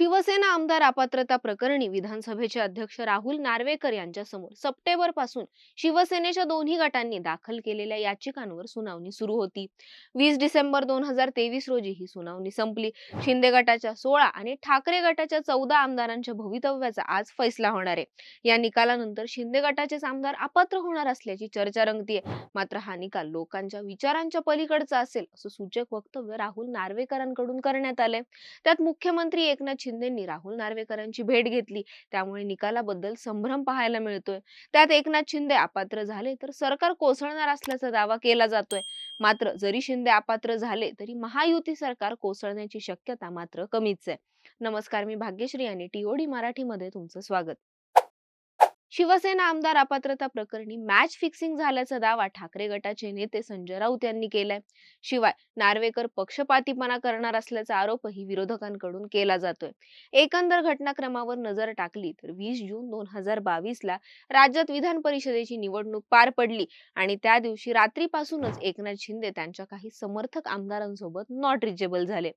शिवसेना आमदार अपात्रता प्रकरणी विधानसभेचे अध्यक्ष राहुल नार्वेकर यांच्यासमोर सप्टेंबरपासून शिवसेनेच्या दोन्ही गटांनी दाखल केलेल्या याचिकांवर सुनावणी सुरू होती. वीस डिसेंबर दोन हजार तेवीस रोजी ही सुनावणी संपली. शिंदे गटाच्या सोळा आणि ठाकरे गटाच्या चौदा आमदारांच्या भवितव्याचा आज फैसला होणार आहे. या निकालानंतर शिंदे गटाचेच आमदार अपात्र होणार असल्याची चर्चा रंगतीये. मात्र हा निकाल लोकांच्या विचारांच्या पलीकडचा असेल असं सूचक वक्तव्य राहुल नार्वेकरांकडून करण्यात आलंय. त्यात मुख्यमंत्री एकनाथ शिंदेंनी राहुल नार्वेकरांची भेट घेतली. त्यामुळे निकालाबद्दल संभ्रम पाहायला मिळतोय. त्यात एकनाथ शिंदे अपात्र झाले तर सरकार कोसळणार असल्याचा दावा केला जातोय. मात्र जरी शिंदे अपात्र झाले तरी महायुती सरकार कोसळण्याची शक्यता मात्र कमीच आहे. नमस्कार मी भाग्यश्री आणि टीओडी मराठीमध्ये तुमचं स्वागत. शिवसेना आमदार अपात्रता प्रकरणी मॅच फिक्सिंग झाल्याचा दावा ठाकरे गटाचे नेते संजय राऊत यांनी केलाय. शिवाय नार्वेकर पक्षपातीपणा करणार असल्याचा आरोपही विरोधकांकडून केला जातोय. एकंदर घटनाक्रमावर नजर टाकली तर वीस जून दोन हजार बावीस ला राज्यात विधान परिषदेची निवडणूक पार पडली आणि त्या दिवशी रात्रीपासूनच एकनाथ शिंदे त्यांच्या काही समर्थक आमदारांसोबत नॉट रिचेबल झाले.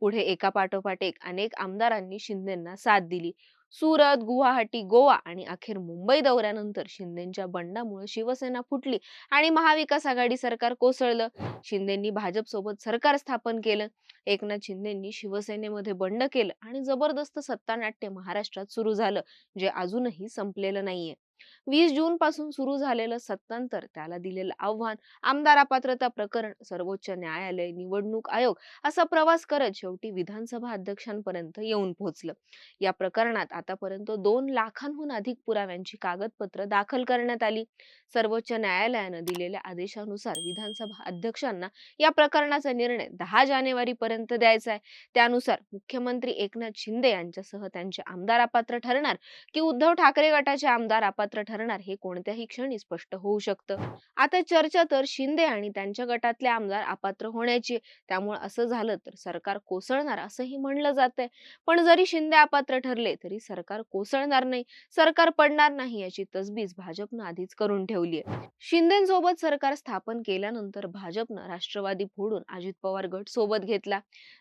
पुढे एका पाठोपाठ एक अनेक आमदारांनी शिंदेंना साथ दिली. सुरत गुवाहाटी गोवा आणि अखेर मुंबई दौऱ्यानंतर शिंदेच्या बंडामुळे शिवसेना फुटली आणि महाविकास आघाडी सरकार कोसळलं. शिंदेंनी भाजप सोबत सरकार स्थापन केलं. एकनाथ शिंदेंनी शिवसेनेमध्ये बंड केलं आणि जबरदस्त सत्तानाट्य महाराष्ट्रात सुरू झालं जे अजूनही संपलेलं नाहीये. वीस जून पासून सुरू झालेलं सत्तांतर त्याला दिलेलं आव्हान आमदार अपात्रता प्रकरण सर्वोच्च न्यायालय निवडणूक आयोग असा प्रवास करत शेवटी विधानसभा अध्यक्षांपर्यंत येऊन पोहोचलं. या प्रकरणात आतापर्यंत दोन लाखांहून अधिक पुराव्यांची कागदपत्र दाखल करण्यात आली. सर्वोच्च न्यायालयानं दिलेल्या आदेशानुसार विधानसभा अध्यक्षांना या प्रकरणाचा निर्णय दहा जानेवारी पर्यंत द्यायचा आहे. त्यानुसार मुख्यमंत्री एकनाथ शिंदे यांच्यासह त्यांचे आमदार अपात्र ठरणार की उद्धव ठाकरे गटाचे आमदार अपात्र ठरणार हे कोणत्याही क्षणी स्पष्ट होऊ शकतं. आता चर्चा तर शिंदे आणि त्यांच्या गटातले आमदार अपात्र होण्याची त्यामुळे असं झालं तर सरकार कोसळणार असंही म्हणलं जातंय. पण जरी शिंदे अपात्र ठरले तरी सरकार कोसळणार नाही. सरकार पडणार नाही याची तसबीज भाजपनं आधीच करून ठेवली आहे. शिंदेसोबत सरकार स्थापन केल्यानंतर भाजपनं राष्ट्रवादी फोडून अजित पवार गट सोबत घेतला.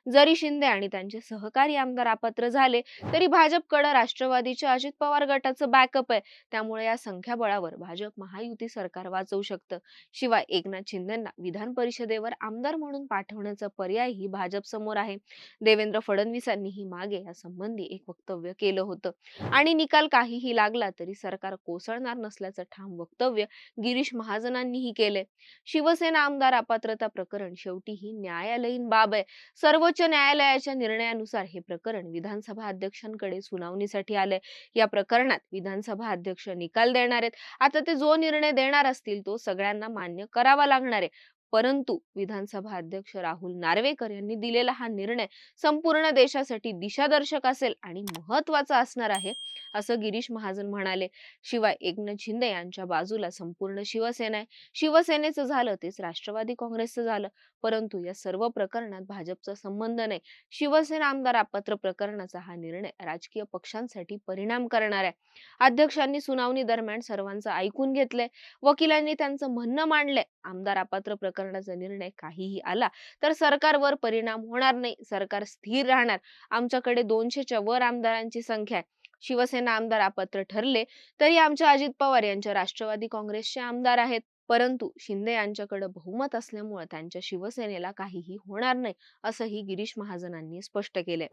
जरी शिंदे आणि त्यांचे सहकारी आमदार अपात्र झाले तरी भाजपकडे राष्ट्रवादीच्या अजित पवार गटाचं बॅकअप आहे. त्यामुळे या संख्याबळावर भाजप महायुती सरकार वाचवू शकतं. शिवाय एकनाथ शिंदेंना विधान परिषदेवर आमदार म्हणून पाठवण्याचा पर्यायही भाजप समोर आहे. देवेंद्र फडणवीसांनीही मागे या संबंधी एक वक्तव्य केलं होतं. आणि निकाल काहीही लागला तरी सरकार कोसळणार नसल्याचं ठाम वक्तव्य गिरीश महाजनांनीही केलंय. शिवसेना आमदार अपात्रता प्रकरण शेवटी ही न्यायालयीन बाब आहे. सर्वोच्च न्यायालयाच्या निर्णयानुसार हे प्रकरण विधानसभा अध्यक्षांकडे सुनावणीसाठी आलंय. या प्रकरणात विधानसभा अध्यक्ष निकाल देणार आहेत. आता ते जो निर्णय देणार असतील तो सगळ्यांना मान्य करावा लागणार आहे. परंतु विधानसभा अध्यक्ष राहुल नार्वेकर यांनी दिलेला हा निर्णय संपूर्ण देशासाठी दिशादर्शक असेल आणि महत्त्वाचा असणार आहे असं गिरीश महाजन म्हणाले. शिवाय एकनाथ शिंदे यांच्या बाजूला संपूर्ण शिवसेना आहे. शिवसेनेचं झालं तेच राष्ट्रवादी काँग्रेसचं झालं. परंतु या सर्व प्रकरणात भाजपचा संबंध नाही. शिवसेना आमदार आपत्र प्रकरणाचा हा निर्णय राजकीय पक्षांसाठी परिणाम करणार आहे. अध्यक्षांनी सुनावणी दरम्यान सर्वांचं ऐकून घेतलंय. वकिलांनी त्यांचं म्हणणं मांडलंय. आमदार अपात्र करण्याचा निर्णय काहीही आला तर सरकारवर परिणाम होणार नाही. सरकार स्थिर राहणार. आमच्याकडे दोनशेच्या वर आमदारांची संख्या आहे. शिवसेना आमदार अपात्र ठरले तरी आमच्या अजित पवार यांच्या राष्ट्रवादी काँग्रेसचे आमदार आहेत. परंतु शिंदे यांच्याकडे बहुमत असल्यामुळे त्यांच्या शिवसेनेला काहीही होणार नाही असंही गिरीश महाजनांनी स्पष्ट केले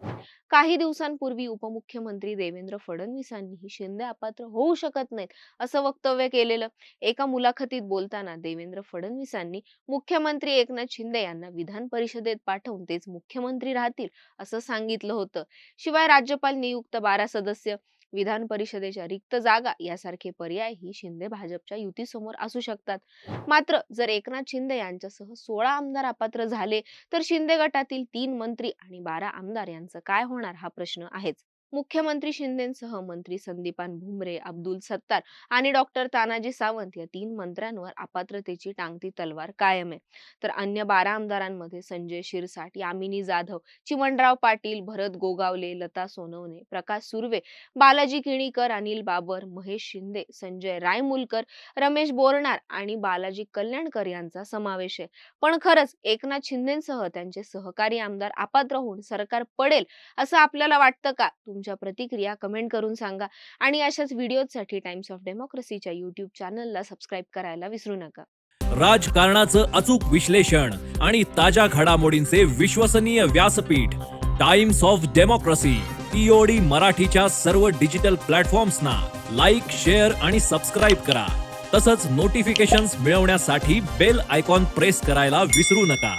काही दिवसांपूर्वी उपमुख्यमंत्री देवेंद्र फडणवीसांनीही शिंदे अपात्र होऊ शकत नाहीत असं वक्तव्य केलेलं. एका मुलाखतीत बोलताना देवेंद्र फडणवीसांनी मुख्यमंत्री एकनाथ शिंदे यांना विधान परिषदेत पाठवून तेच मुख्यमंत्री राहतील असं सांगितलं होतं. शिवाय राज्यपाल नियुक्त बारा सदस्य विधान परिषदेच्या रिक्त जागा यासारखे पर्यायही शिंदे भाजपच्या युतीसमोर असू शकतात. मात्र जर एकनाथ शिंदे यांच्यासह सोळा आमदार अपात्र झाले तर शिंदे गटातील तीन मंत्री आणि बारा आमदार यांचं काय होणार हा प्रश्न आहेच. मुख्यमंत्री शिंदेसह मंत्री संदीपान भुमरे अब्दुल सत्तार आणि डॉक्टर तानाजी सावंत या तीन मंत्र्यांवर अपात्रतेची टांगती तलवार कायम आहे. तर अन्य बारा आमदारांमध्ये संजय शिरसाट यामिनी जाधव चिमणराव पाटील भरत गोगावले लता सोनवणे प्रकाश सुर्वे बालाजी किणीकर अनिल बाबर महेश शिंदे संजय रायमुलकर रमेश बोरणार आणि बालाजी कल्याणकर यांचा समावेश आहे. पण खरंच एकनाथ शिंदेसह त्यांचे सहकारी आमदार अपात्र होऊन सरकार पडेल असं आपल्याला वाटतं का? तुमच्या प्रतिक्रिया कमेंट करून सांगा आणि अशाच व्हिडिओसाठी टाइम्स ऑफ डेमोक्रेसीच्या युट्यूब चॅनलला सबस्क्राईब करायला विसरू नका. राजकारणाचं अचूक विश्लेषण आणि ताज्या घडामोडींचे विश्वसनीय व्यासपीठ टाइम्स ऑफ डेमोक्रेसी टीओडी मराठीच्या सर्व डिजिटल प्लॅटफॉर्म्सना लाईक शेअर आणि सबस्क्राईब करा. तसंच नोटिफिकेशन्स मिळवण्यासाठी बेल आयकॉन प्रेस करायला विसरू नका.